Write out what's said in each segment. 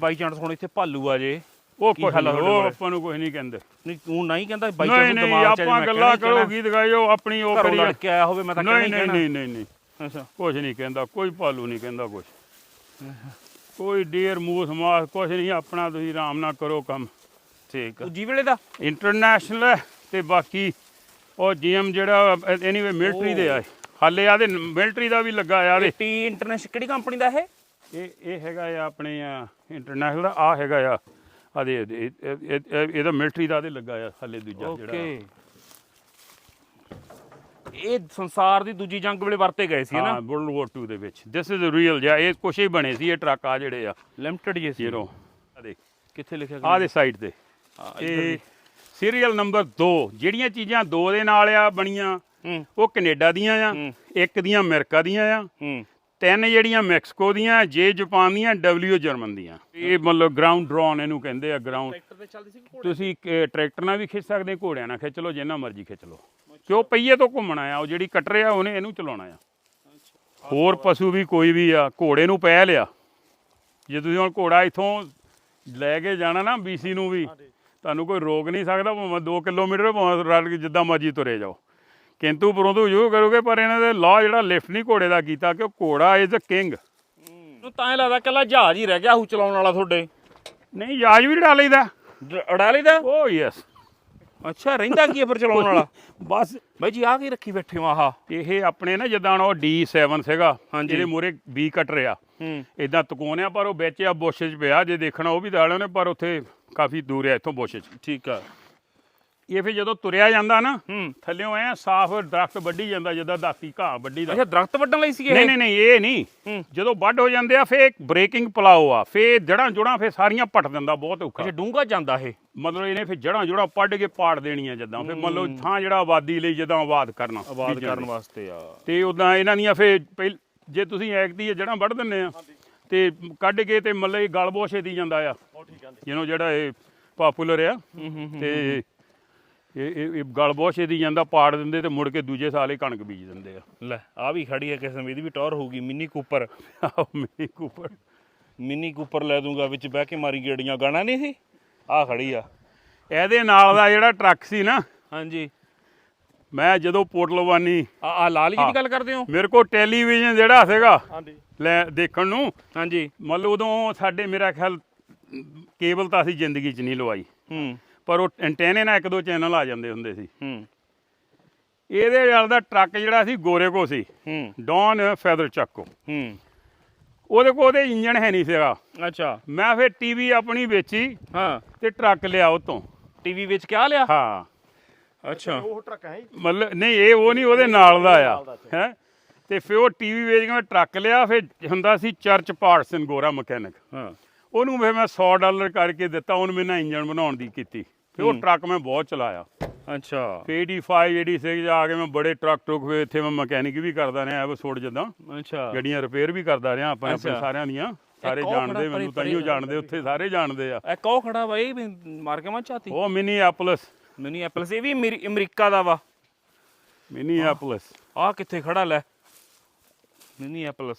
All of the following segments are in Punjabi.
ਬਾਈ ਚਾਂਸ ਹੁਣ ਇੱਥੇ ਭਾਲੂ ਆ ਜੇ। ਉਹ ਕੀ ਕੁਛ ਹਾਲ ਆ ਨੀ, ਤੁਹਾਡੇ ਉਹ? ਆਪਾਂ ਨੂੰ ਕੁਝ ਨਹੀਂ ਕਹਿੰਦੇ। ਨਹੀਂ ਤੂੰ ਨਹੀਂ ਕਹਿੰਦਾ ਬਾਈ ਨਹੀਂ ਚਾਂਸ ਨਹੀਂ ਦਿਮਾਗ ਚ ਆਪਾਂ ਗੱਲਾਂ ਕਰੋ ਗੀਤ ਗਾਇਓ ਆਪਣੀ ਉਹ ਘਰੋਂ ਕਰੀ ਲੜ ਕੇ ਆਇਆ ਹੋਵੇ ਮੈਂ ਤਾਂ ਕਹਿਣਾ ਨਹੀਂ ਹੀ ਨਹੀਂ ਕਹਿਣਾ। ਨਹੀਂ ਨਹੀਂ ਨਹੀਂ ਅੱਛਾ। ਕੁਝ ਨਹੀਂ ਕਹਿੰਦਾ ਕੋਈ ਭਾਲੂ ਨਹੀਂ ਕਹਿੰਦਾ ਕੁਝ ਕੋਈ ਡੀਅਰ ਮੂਸ ਮਾਸ ਕੁਝ ਨਹੀਂ ਆਪਣਾ ਤੁਸੀਂ ਆਰਾਮ ਨਾਲ ਕਰੋ ਕੰਮ। ਠੀਕ ਦੂਜੀ ਵੇਲੇ ਦਾ? ਇੰਟਰਨੈਸ਼ਨਲ ਹੈ ਤੇ ਬਾਕੀ ਉਹ ਜੀਐਮ ਜਿਹੜਾ ਐਨੀਵੇ ਮਿਲਟਰੀ ਦੇ ਆ। ਹਾਲੇ ਆਦੇ ਮਿਲਟਰੀ ਦਾ ਵੀ ਲੱਗਾ ਆ ਇਹਦੇ। ਟੀ ਇੰਟਰਨੈਸ਼ਨਲ ਕਿਹੜੀ ਕੰਪਨੀ ਦਾ ਇਹ? ਇਹ ਇਹ ਹੈਗਾ ਆ ਆਪਣੇ ਇੰਟਰਨੈਸ਼ਨਲ ਦਾ ਆ ਹੈਗਾ ਆ। ਆਦੇ ਇਹਦਾ ਮਿਲਟਰੀ ਦਾ ਇਹਦੇ ਲੱਗਾ ਆ ਹਾਲੇ ਦੂਜਾ ਜਿਹੜਾ। ਓਕੇ। ਇਹ ਸੰਸਾਰ ਦੀ ਦੂਜੀ ਜੰਗ ਵੇਲੇ ਵਰਤੇ ਗਏ ਸੀ ਨਾ? ਹਾਂ ਵਰਲਡ ਵਾਰ 2 ਦੇ ਵਿੱਚ। ਦਿਸ ਇਜ਼ ਰੀਅਲ ਜਿਹਾ ਇਹ ਕੁਛ ਹੀ ਬਣੇ ਸੀ ਇਹ ਟਰੱਕ ਆ ਜਿਹੜੇ ਆ। ਲਿਮਟਿਡ ਜੇ ਸੀ। ਜ਼ੀਰੋ ਆ ਦੇਖ ਕਿੱਥੇ ਲਿਖਿਆ ਆ ਦੇ ਸਾਈਡ ਤੇ। ਹਾਂ, ਇੱਧਰ ਇਹ ਵੀ। ਸੀਰੀਅਲ ਨੰਬਰ 2 ਜਿਹੜੀਆਂ ਚੀਜ਼ਾਂ 2 ਦੇ ਨਾਲ ਆ ਬਣੀਆਂ ਹੂੰ। ਉਹ ਕੈਨੇਡਾ ਦੀਆਂ ਆ ਹੂੰ। ਇੱਕ ਦੀਆਂ ਅਮਰੀਕਾ ਦੀਆਂ ਆ ਹੂੰ। ਤਿੰਨ ਜਿਹੜੀਆਂ ਮੈਕਸੀਕੋ ਦੀਆਂ ਜੇ ਜਾਪਾਨ ਦੀਆਂ ਡਬਲਯੂ ਜਰਮਨ ਦੀਆਂ। ਇਹ ਮਤਲਬ ਗਰਾਊਂਡ ਡਰੋਨ ਇਹਨੂੰ ਕਹਿੰਦੇ ਆ ਗਰਾਊਂਡ ਤੁਸੀਂ ਟਰੈਕਟਰ ਨਾਲ ਵੀ ਖਿੱਚ ਸਕਦੇ ਘੋੜਿਆਂ ਨਾਲ ਖਿੱਚ ਲਓ ਜਿੰਨਾ ਮਰਜ਼ੀ ਖਿੱਚ ਲਓ। ਕਿਉਂ ਪਹੀਏ ਤੋਂ ਘੁੰਮਣਾ ਆ ਉਹ ਜਿਹੜੀ ਕਟਰ ਆ ਉਹਨੇ ਇਹਨੂੰ ਚਲਾਉਣਾ ਆ। ਹੋਰ ਪਸ਼ੂ ਵੀ ਕੋਈ ਵੀ ਆ ਘੋੜੇ ਨੂੰ ਪੈ ਲਿਆ। ਜੇ ਤੁਸੀਂ ਹੁਣ ਘੋੜਾ ਇਥੋਂ ਲੈ ਕੇ ਜਾਣਾ ਨਾ ਬੀਸੀ ਨੂੰ ਵੀ ਤੁਹਾਨੂੰ ਕੋਈ ਰੋਕ ਨਹੀਂ ਸਕਦਾ ਭਾਵੇਂ 2 ਕਿਲੋਮੀਟਰ ਭਾਵੇਂ ਜਿੱਦਾਂ ਮਰਜ਼ੀ ਤੁਰੇ ਜਾਓ। ਕਿੰਤੂ ਪਰੰਤੂ ਜੋ ਕਰੋਗੇ ਪਰ ਇਹਨਾਂ ਦੇ ਲਾਅ ਜਿਹੜਾ ਲਿਫਟ ਨਹੀਂ ਘੋੜੇ ਦਾ ਕੀਤਾ ਕਿ ਘੋੜਾ ਇਜ਼ ਅ ਕਿੰਗ ਨੂੰ ਤਾਂ ਲੱਗਦਾ ਕੱਲਾ ਜਹਾਜ਼ ਹੀ ਰਹਿ ਗਿਆ ਹੂ ਚਲਾਉਣ ਵਾਲਾ ਤੁਹਾਡੇ। ਨਹੀਂ ਯਾਜ ਵੀ ਡਾ ਲਈਦਾ। ਉਡਾ ਲਈਦਾ? ਓ ਯੈਸ ਅੱਛਾ ਰਹਿੰਦਾ ਕੀ ਫਿਰ ਚਲਾਉਣ ਵਾਲਾ? ਬਸ। ਬਾਈ ਜੀ ਆ ਕੀ ਰੱਖੀ ਬੈਠੇ ਹੋ ਆਹ? ਇਹ ਆਪਣੇ ਨਾ ਜਿੱਦਾਂ ਉਹ D7 ਸੀਗਾ ਹਾਂਜੀ। ਇਹਦੇ ਮੂਰੇ B ਕਟ ਹੂੰ। ਇਦਾਂ ਤਕੋਨਿਆ ਪਰ ਉਹ ਵਿੱਚ ਆ ਬੁਸ਼ 'ਚ ਪਿਆ ਜੇ ਦੇਖਣਾ ਉਹ ਵੀ ਦਾਲਿਓ ਨੇ ਪਰ ਉੱਥੇ ਕਾਫੀ ਦੂਰ ਆ ਇੱਥੋਂ ਬੁਸ਼ 'ਚ। ਠੀਕ ਆ। ਇਹ ਫਿਰ ਜਦੋਂ ਤੁਰਿਆ ਜਾਂਦਾ ਨਾ ਹੂੰ। ਥੱਲਿਓਂ ਐ ਸਾਫ਼ ਦਰਖਤ ਵੱਢੀ ਜਾਂਦਾ ਜਿੱਦਾਂ ਦਾਤੀ ਘਾਹ ਵੱਢੀ ਦਾ। ਅੱਛਾ ਦਰਖਤ ਵੱਢਣ ਲਈ ਸੀ ਇਹ? ਨਹੀਂ ਨਹੀਂ ਨਹੀਂ ਇਹ ਨਹੀਂ। ਹੂੰ। ਜਦੋਂ ਵੱਢ ਹੋ ਜਾਂਦੇ ਆ ਫੇਰ ਬ੍ਰੇਕਿੰਗ ਪਲਾਓ ਆ ਫੇਰ ਜੜਾਂ ਜੁੜਾਂ ਫੇਰ ਸਾਰੀਆਂ ਪੱਟ ਦਿੰਦਾ ਬਹੁਤ ਔਖਾ। ਅੱਛਾ ਡੂੰਗਾ ਜਾਂਦਾ ਇਹ? ਮਤਲਬ ਇਹਨੇ ਫੇਰ ਜੜਾਂ ਜੁੜਾਂ ਪੱਟ ਕੇ ਪਾੜ ਦੇਣੀਆਂ ਜਿੱਦਾਂ ਫੇਰ ਮੰਨ ਲਓ ਥਾਂ ਜਿਹੜਾ ਆਬਾਦੀ ਲਈ ਜਿੱਦਾਂ ਆਬਾਦ ਕਰਨਾ ਆਬਾਦ ਕਰਨ। ਵਾਸਤੇ ਆ। ਤੇ ਉਦਾਂ ਇਹਨਾਂ ਦੀਆਂ ਫੇ ਪਹਿਲ ਜੇ ਤੁਸੀਂ ਐਕਦੀ ਜੜਾਂ ਵੱਢ ਦਿੰਦੇ ਆ ਤੇ ਕੱਢ ਕੇ ਤੇ ਮੱਲੇ ਗਲ ਬੋਸ਼ੇ ਦੀ ਜਾਂਦਾ ਆ। ਜਿਹਨੂੰ ਜਿਹੜਾ ਇਹ ਪਪੂਲਰ ਆ। ਤੇ ਇਹ ਇਹ ਇਹ ਗਲ ਬੋਸ਼ੇ ਦੀ ਜਾਂਦਾ ਪਾੜ ਦਿੰਦੇ ਤੇ ਮੁੜ ਕੇ ਦੂਜੇ ਸਾਲ ਹੀ ਕਣਕ ਬੀਜ ਦਿੰਦੇ ਆ। ਲੈ ਆ ਵੀ ਖੜੀ ਹੈ ਕਿਸਮ ਇਹਦੀ ਵੀ ਟੌਰ ਹੋਊਗੀ ਮਿੰਨੀ ਕੂਪਰ। ਆਹ ਮਿਨੀ ਕੂਪਰ। ਮਿੰਨੀ ਕੂਪਰ ਲੈ ਦੂੰਗਾ ਵਿੱਚ ਬਹਿ ਕੇ ਮਾਰੀ ਗੇੜੀਆਂ ਗਾਣਾ ਨਹੀਂ ਸੀ? ਆ ਖੜੀ ਆ। ਇਹਦੇ ਨਾਲ ਦਾ ਜਿਹੜਾ ਟਰੱਕ ਸੀ ਨਾ ਹਾਂਜੀ। ਮੈਂ ਜਦੋਂ ਪੋਟਲਵਾਨੀ ਆ ਆ ਲਾਲੀ ਜੀ ਦੀ ਗੱਲ ਕਰਦੇ ਹੋ? ਮੇਰੇ ਕੋਲ ਟੈਲੀਵਿਜ਼ਨ ਜਿਹੜਾ ਸੀਗਾ ਹਾਂਜੀ। ਲੈ ਦੇਖਣ ਨੂੰ ਹਾਂਜੀ। ਮੰਨ ਲਓ ਉਦੋਂ ਸਾਡੇ ਮੇਰਾ ਖਿਆਲ ਕੇਬਲ ਤਾਂ ਅਸੀਂ ਜ਼ਿੰਦਗੀ 'ਚ ਨਹੀਂ ਲਵਾਈ। ਹੂੰ। ਪਰ ਉਹ ਐਂਟੈਨੇ ਨਾਲ ਇੱਕ ਦੋ ਚੈਨਲ ਆ ਜਾਂਦੇ ਹੁੰਦੇ ਸੀ। ਹੂੰ। ਇਹਦੇ ਨਾਲ ਦਾ ਟਰੱਕ ਜਿਹੜਾ ਸੀ ਗੋਰੇ ਕੋ ਸੀ। ਹੂੰ। ਡੌਨ ਫੈਦਰ ਚੱਕੋ। ਹੂੰ। ਉਹਦੇ ਕੋਲ ਉਹਦੇ ਇੰਜਣ ਹੈ ਨਹੀਂ ਸੀਗਾ। ਅੱਛਾ। ਮੈਂ ਫਿਰ ਟੀਵੀ ਆਪਣੀ ਵੇਚੀ ਹਾਂ। ਤੇ ਟਰੱਕ ਲਿਆ ਉਤੋਂ। ਟੀਵੀ ਵਿੱਚ ਕਿਆ ਲਿਆ? ਹਾਂ। ਅੱਛਾ। ਉਹ ਟਰੱਕ ਹੈ ਮਤਲਬ ਨਹੀਂ ਇਹ ਉਹ ਨਹੀਂ ਉਹਦੇ ਨਾਲ ਦਾ ਆ। ਹੈ? ਤੇ ਫਿਰ ਉਹ ਟੀਵੀ ਵੇਚ ਕੇ ਮੈਂ ਟਰੱਕ ਲਿਆ ਫਿਰ ਹੁੰਦਾ ਸੀ ਚਰਚ ਪਾਰਟਸਨ ਗੋਰਾ ਮਕੈਨਿਕ। ਹਾਂ। ਉਹਨੂੰ ਫਿਰ ਮੈਂ 100 ਡਾਲਰ ਕਰਕੇ ਦਿੱਤਾ ਉਹਨੂੰ ਮੇਰੇ ਨਾਲ ਇੰਜਣ ਬਣਾਉਣ ਦੀ ਕੀਤੀ। ਫਿਰ ਉਹ ਟਰੱਕ ਮੈਂ ਬਹੁਤ ਚਲਾਇਆ। ਅੱਛਾ। ਫਿਰ 85 86 ਜਾ ਕੇ ਮੈਂ ਬੜੇ ਟਰੱਕ ਟਰੁਕ ਫਿਰ ਇੱਥੇ ਮੈਂ ਮਕੈਨਿਕ ਵੀ ਕਰਦਾ ਰਿਹਾ ਐਵਸੋੜ ਜਦਾਂ। ਅੱਛਾ। ਗੱਡੀਆਂ ਰਿਪੇਅਰ ਵੀ ਕਰਦਾ ਰਿਹਾ ਆਪਾਂ ਆਪਣੇ। ਸਾਰਿਆਂ ਦੀਆਂ। ਸਾਰੇ ਜਾਣਦੇ ਮੈਨੂੰ ਤਾਈਓ ਪਰੇ- ਜਾਣਦੇ ਉੱਥੇ ਸਾਰੇ ਜਾਣਦੇ ਆ। ਇਹ ਕੋ ਖੜਾ ਬਾਈ ਵੀ ਮਾਰ ਕੇ ਮੈਂ ਚਾਹਤੀ ਉਹ ਮਿਨੀ ਐਪਲਸ ਮਿਨੀ ਐਪਲਸ ਇਹ ਵੀ ਅਮਰੀ- ਅਮਰੀਕਾ ਦਾ ਵਾ। ਮਿਨੀ ਐਪਲਸ ਆ ਕਿੱਥੇ ਖੜਾ ਲੈ। ਮਿਨੀ ਐਪਲਸ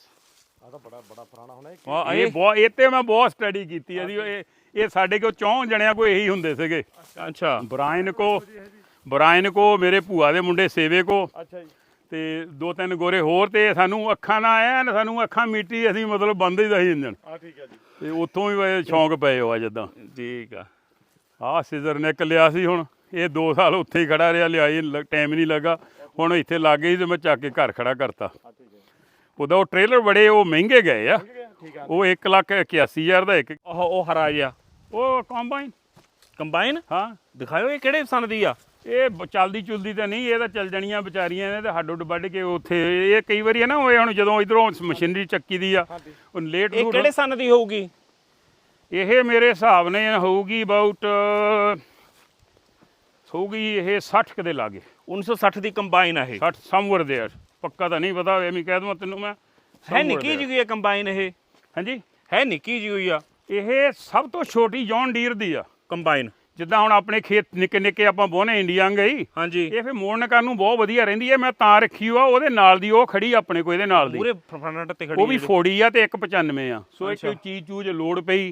ਆ ਤਾਂ ਬੜਾ ਬੜਾ ਪੁਰਾਣਾ ਹੋਣਾ ਇਹ। ਆ ਇਹ ਬਹੁਤ ਇਹ ਤੇ ਮੈਂ ਬਹੁਤ ਸਟੱਡੀ ਕੀਤੀ ਹੈ ਜੀ ਇਹ ਇਹ ਸਾਡੇ ਕੋਲ ਚੌਂ ਜਣਿਆਂ ਕੋ ਇਹੀ ਹੁੰਦੇ ਸੀਗੇ। ਅੱਛਾ। ਬਰਾਇਨ ਕੋ ਬਰਾਇਨ ਕੋ ਮੇਰੇ ਭੂਆ ਦੇ ਮੁੰਡੇ ਸੇਵੇ ਕੋ। ਅੱਛਾ ਜੀ। ਤੇ ਦੋ ਤਿੰਨ ਗੋਰੇ ਹੋਰ ਤੇ ਸਾਨੂੰ ਅੱਖਾਂ ਨਾ ਆਇਆ ਨਾ ਸਾਨੂੰ ਅੱਖਾਂ ਮੀਟੀ ਅਸੀਂ ਮਤਲਬ ਬੰਦ ਹੀ ਦਾ ਸੀ ਇੰਜਣ ਆ ਠੀਕ ਹੈ। ਜੀ ਤੇ ਉੱਥੋਂ ਹੀ ਇਹ ਸ਼ੌਂਕ ਪਏ ਹੋ ਆ ਜਦਾਂ। ਠੀਕ ਆ। ਆਹ ਸਿਜ਼ਰ ਨਿਕ ਲਿਆ ਸੀ ਹੁਣ ਇਹ 2 ਸਾਲ ਉੱਥੇ ਹੀ ਖੜਾ ਰਿਹਾ ਲਿਆਈ ਟਾਈਮ ਨਹੀਂ ਲੱਗਾ। ਹੁਣ ਇੱਥੇ ਲੱਗ ਗਈ ਤੇ ਮੈਂ ਚੱਕ ਕੇ ਘਰ ਖੜਾ ਕਰਤਾ। ਹੈ ਉਹਦਾ ਉਹ ਟ੍ਰੇਲਰ ਬੜੇ ਉਹ ਮਹਿੰਗੇ ਗਏ ਆ ਠੀਕ ਹੈ ਉਹ 1 ਲੱਖ 81000 ਦਾ ਇੱਕ ਉਹ ਉਹ ਹਰਾ ਜਿਹਾ ਉਹ ਕੰਬਾਈਨ ਕੰਬਾਈਨ ਹਾਂ ਦਿਖਾਇਓ ਇਹ ਕਿਹੜੇ ਸਨ ਦੀ ਆ ਇਹ ਬ- ਚੱਲਦੀ ਚੁਲਦੀ ਤਾਂ ਨਹੀਂ ਇਹ ਤਾਂ ਚੱਲ ਜਣੀਆਂ ਵਿਚਾਰੀਆਂ ਨੇ ਤੇ ਹੱਡ ਉੱਡ ਵੱਢ ਕੇ ਉੱਥੇ ਇਹ ਕਈ ਵਾਰੀ ਹੈ ਨਾ ਉਹ ਹੁਣ ਜਦੋਂ ਇਧਰੋਂ ਮਸ਼ੀਨਰੀ ਚੱਕੀ ਦੀ ਆ ਉਹ ਲੇਟ ਇਹ ਕਿਹੜੇ ਸਨ ਦੀ ਹੋਊਗੀ ਇਹ ਮੇਰੇ ਹਿਸਾਬ ਨੇ ਹੋਊਗੀ ਅਬਾਊਟ ਹੋਊਗੀ ਇਹ 60 ਕਦੇ ਲਾਗੇ 1960 ਦੀ ਕੰਬਾਈਨ ਆ ਇਹ 60 ਸਮਵਰ देयर ਪੱਕਾ ਤਾਂ ਨਹੀਂ ਪਤਾ ਐਵੇਂ ਕਹਿ ਦਵਾਂ ਤੈਨੂੰ ਮੈਂ। ਹੈ ਨਿੱਕੀ। ਜਿਹੀ ਹੈ ਕੰਬਾਈਨ ਇਹ। ਹਾਂਜੀ? ਹੈ ਨਿੱਕੀ ਜਿਹੀ ਹੋਈ ਆ। ਇਹ ਸਭ ਤੋਂ ਛੋਟੀ ਜੌਨ ਡੀਰ ਦੀ ਆ। ਕੰਬਾਈਨ। ਜਿੱਦਾਂ ਹੁਣ ਆਪਣੇ ਖੇਤ ਨਿੱਕੇ ਨਿੱਕੇ ਆਪਾਂ ਬੋਨੇ ਇੰਡੀਆ ਗਈ ਹਾਂਜੀ। ਇਹ ਫਿਰ ਮੋੜਨ ਕਰਨ ਨੂੰ ਬਹੁਤ ਵਧੀਆ ਰਹਿੰਦੀ ਹੈ ਮੈਂ ਤਾਂ ਰੱਖੀ ਆ ਉਹਦੇ ਨਾਲ ਦੀ ਉਹ ਖੜੀ ਆਪਣੇ ਕੋਲ ਇਹਦੇ ਨਾਲ ਦੀ। ਪੂਰੇ ਫਰੰਟ ਤੇ ਖੜੀ ਉਹ ਵੀ ਹੈ 40 ਆ ਤੇ 195 ਆ। ਸੋ ਇੱਕ ਅੱਛਾ। ਚੀਜ਼ ਚੂਜ ਲੋੜ ਪਈ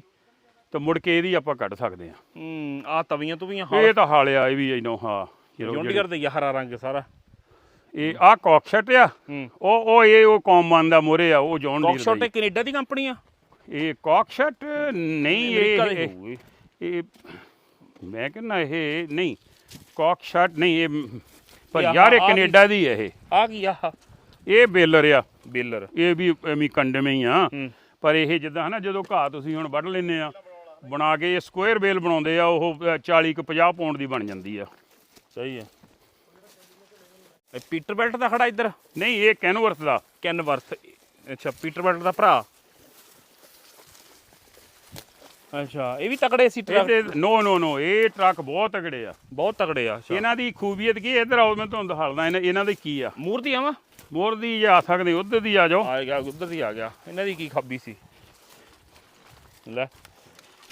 ਤੇ ਮੁੜ ਕੇ ਇਹਦੀ ਆਪਾਂ ਕੱਢ ਸਕਦੇ ਆ। ਹੂੰ ਆ ਤਵੀਆਂ ਤੁਵੀਆਂ ਇਹ ਤਾਂ ਹਾਲਿਆ ਇਹ ਵੀ ਇਨੋ ਹਾਂ। ਜੌਂਡੀਗਰ ਦੇ ਹੀ ਆ, ਹਰਾ ਰੰਗ ਸਾਰਾ। ਇਹ ਆ ਕੌਕਸ਼ਟ ਆ। ਉਹ ਉਹ ਇਹ ਉਹ ਕੌਮਾਨ ਦਾ ਮੋਰੇ ਆ ਉਹ ਜੌਨ ਡੀਰ ਕੌਕਸ਼ਾਟ ਇਹ ਕੈਨੇਡਾ ਦੀ ਕੰਪਨੀ ਆ। ਇਹ ਕੌਕਸ਼ਟ ਨਹੀਂ ਇਹ ਇਹ- ਮੈਂ ਕਹਿੰਦਾ ਇਹ ਨਹੀਂ ਕੌਕਸ਼ਟ ਨਹੀਂ ਇਹ ਪਰ ਯਾਰ ਇਹ ਕੈਨੇਡਾ ਦੀ ਹੈ ਇਹ। ਆ ਕੀ ਆ? ਇਹ ਬੇਲਰ ਆ। ਬੇਲਰ। ਇਹ ਵੀ ਐਵੇਂ ਕੰਡਮੇ ਹੀ ਆ। ਪਰ ਇਹ ਜਿੱਦਾਂ ਹਨਾ ਜਦੋਂ ਘਾਹ ਤੁਸੀਂ ਹੁਣ ਵੱਢ ਲੈਨੇ ਆ ਬਣਾ ਕੇ ਇਹ ਸਕੁਅਰ ਬੇਲ ਬਣਾਉਂਦੇ ਆ ਉਹ ਅ, 40 ਕੁ 50 ਪੌਂਡ ਦੀ ਬਣ ਜਾਂਦੀ ਆ। ਸਹੀ ਹੈ ਇਹ ਪੀਟਰਬੈਲਟ ਦਾ ਖੜਾ ਇੱਧਰ। ਨਹੀਂ ਇਹ ਕੈਨਵਰਥ ਦਾ। ਕੈਨਵਰਥ ਅੱਛਾ ਪੀਟਰਬੈਲਟ ਦਾ ਭਰਾ। ਅੱਛਾ ਇਹ ਵੀ ਤਕੜੇ ਸੀ ਟਰੱਕ। ਨੋ ਨੋ ਨੋ ਇਹ ਟਰੱਕ ਬਹੁਤ ਤਗੜੇ ਆ। ਬਹੁਤ ਤਕੜੇ ਆ ਇਹਨਾਂ ਦੀ ਖੂਬੀਅਤ ਕੀ? ਇੱਧਰ ਆਓ ਮੈਂ ਤੁਹਾਨੂੰ ਦਿਖਾਉਂਦਾ। ਇਹਨਾਂ ਦੀ ਕੀ ਆ? ਮੂਰਤੀ ਆਵਾ ਮੋਰ ਦੀ ਜਾ ਸਕਦੇ ਉਧਰ ਦੀ ਆ ਜਾਓ। ਆ ਗਿਆ ਉਧਰ ਦੀ ਆ ਗਿਆ। ਇਹਨਾਂ ਦੀ ਕੀ ਖੱਬੀ ਸੀ? ਲੈ।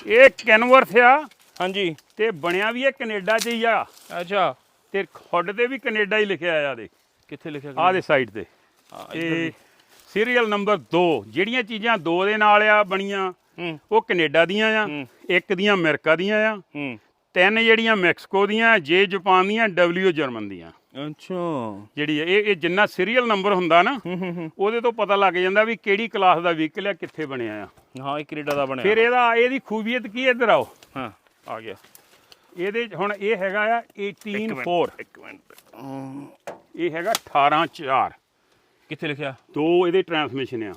ਇਹ ਕੈਨਵਰਥ ਆ। ਹਾਂਜੀ। ਤੇ ਬਣਿਆ ਵੀ ਇਹ ਕੈਨੇਡਾ 'ਚ ਹੀ ਆ। ਅੱਛਾ। ਤੇ ਖੁੱਡ ਤੇ ਵੀ ਕੈਨੇਡਾ ਹੀ ਲਿਖਿਆ ਆ ਦੇ। ਕਿੱਥੇ ਲਿਖਿਆ ਆ ਦੇ ਸਾਈਡ ਤੇ। ਦੀ। ਸੀਰੀਅਲ ਨੰਬਰ 2 ਜਿਹੜੀਆਂ ਚੀਜ਼ਾਂ 2 ਦੇ ਨਾਲ ਆ ਬਣੀਆਂ ਉਹ ਕੈਨੇਡਾ ਦੀਆਂ ਆ। ਇੱਕ ਦੀਆਂ ਅਮਰੀਕਾ ਦੀਆਂ ਆ ਤਿੰਨ ਜਿਹੜੀਆਂ ਮੈਕਸੀਕੋ ਦੀਆਂ ਜੇ ਜਾਪਾਨ ਦੀਆਂ ਡਬਲਯੂ ਜਰਮਨ ਦੀਆਂ। ਅੱਛਾ। ਜਿਹੜੀ ਇਹ ਇਹ ਜਿੰਨਾ ਸੀਰੀਅਲ ਨੰਬਰ ਹੁੰਦਾ ਨਾ ਉਹਦੇ ਤੋਂ ਪਤਾ ਲੱਗ ਜਾਂਦਾ ਵੀ ਕਿਹੜੀ ਕਲਾਸ ਦਾ ਵਹੀਕਲ ਆ ਕਿੱਥੇ ਬਣਿਆ ਆ। ਹਾਂ ਇਹ ਕੈਨੇਡਾ ਦਾ ਬਣਿਆ। ਫਿਰ ਇਹਦਾ ਇਹਦੀ ਖੂਬੀਅਤ ਕੀ ਹੈ? ਇੱਧਰ ਆਓ। ਹਾਂ ਆ ਗਿਆ। ਇਹਦੇ 'ਚ ਹੁਣ ਇਹ ਹੈਗਾ ਆ 184 ਇੱਕ ਮਿੰਟ ਇਹ ਹੈਗਾ 184 ਕਿੱਥੇ ਲਿਖਿਆ? ਦੋ ਇਹਦੇ ਟਰਾਂਸਮਿਸ਼ਨ ਆ।